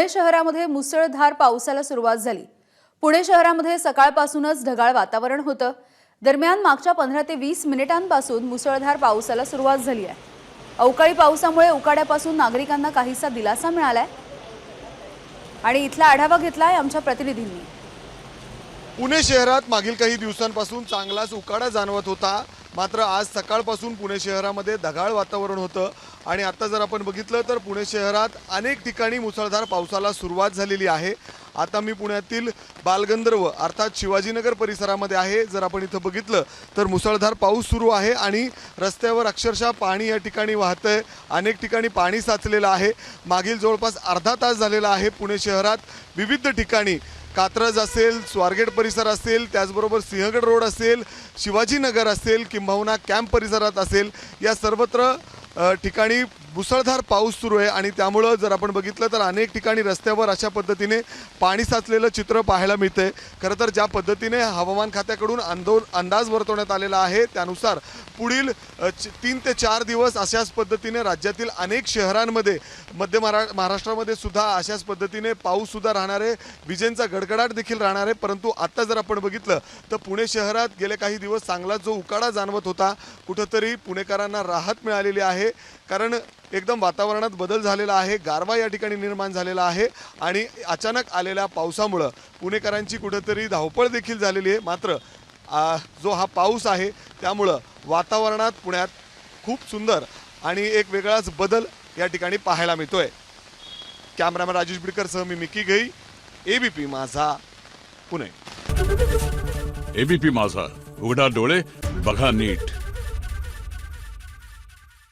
पुणे शहरामध्ये मुसळधार पावसाला सुरुवात झाली. पुणे शहरामध्ये सकाळपासूनच ढगाळ वातावरण होतं. दरम्यान मागच्या पंधरा ते वीस मिनिटांपासून मुसळधार पावसाला सुरुवात झाली आहे. अवकाळी पावसामुळे उकाड्यापासून नागरिकांना काहीसा दिलासा मिळालाय. आणि इथला आढावा घेतलाय आमच्या प्रतिनिधींनी. पुणे शहरात मागील काही दिवसांपासून चांगलाच उकाडा जाणवत होता. मात्र आज सकाळपासून पुणे शहरामध्ये ढगाळ वातावरण होतं. आणि आता जर आपण बघितलं तर पुणे शहरात अनेक ठिकाणी मुसळधार पावसाला सुरुवात झालेली आहे. आता मी पुण्यातील बालगंधर्व अर्थात शिवाजीनगर परिसरामध्ये आहे. जर आपण इथं बघितलं तर मुसळधार पाऊस सुरू आहे आणि रस्त्यावर अक्षरशः पाणी या ठिकाणी वाहतंय. अनेक ठिकाणी पाणी साचलेलं आहे. मागील जवळपास अर्धा तास झालेला आहे पुणे शहरात. विविध ठिकाणी कात्रज असेल स्वारगेट परिसर असेल त्याचबरोबर सिंहगड रोड असेल शिवाजीनगर असेल किंबहुना कॅम्प परिसरात असेल या सर्वत्र ठिकाणी मुसळधार पाऊस सुरू आहे आणि त्यामुळं जर आपण बघितलं तर अनेक ठिकाणी रस्त्यावर अशा पद्धतीने पाणी साचलेलं चित्र पाहायला मिळतंय. खरं तर ज्या पद्धतीने हवामान खात्याकडून अंदो अंदाज वर्तवण्यात आलेला आहे त्यानुसार पुढील तीन ते चार दिवस अशाच पद्धतीने राज्यातील अनेक शहरांमध्ये मध्य महारा महाराष्ट्रामध्ये सुद्धा अशाच पद्धतीने पाऊससुद्धा राहणार आहे. विजेंचा गडगडाट देखील राहणार आहे. परंतु आत्ता जर आपण बघितलं तर पुणे शहरात गेले काही दिवस चांगला जो उकाडा जाणवत होता कुठंतरी पुणेकरांना राहत मिळालेली आहे. कारण एकदम वातावरणात बदल झालेला आहे गारवा या ठिकाणी निर्माण झालेला आहे आणि अचानक आलेल्या पावसामुळं पुणेकरांची कुठंतरी धावपळ देखील झालेली आहे. मात्र जो हा पाऊस आहे त्यामुळं वातावरणात पुण्यात खूप सुंदर आणि एक वेगळाच बदल या ठिकाणी पाहायला मिळतोय. कॅमेरामॅन राजेश बिडकरसह मी मिकी घई एबीपी माझा पुणे. एबीपी माझा. उघडा डोळे बघा नीट.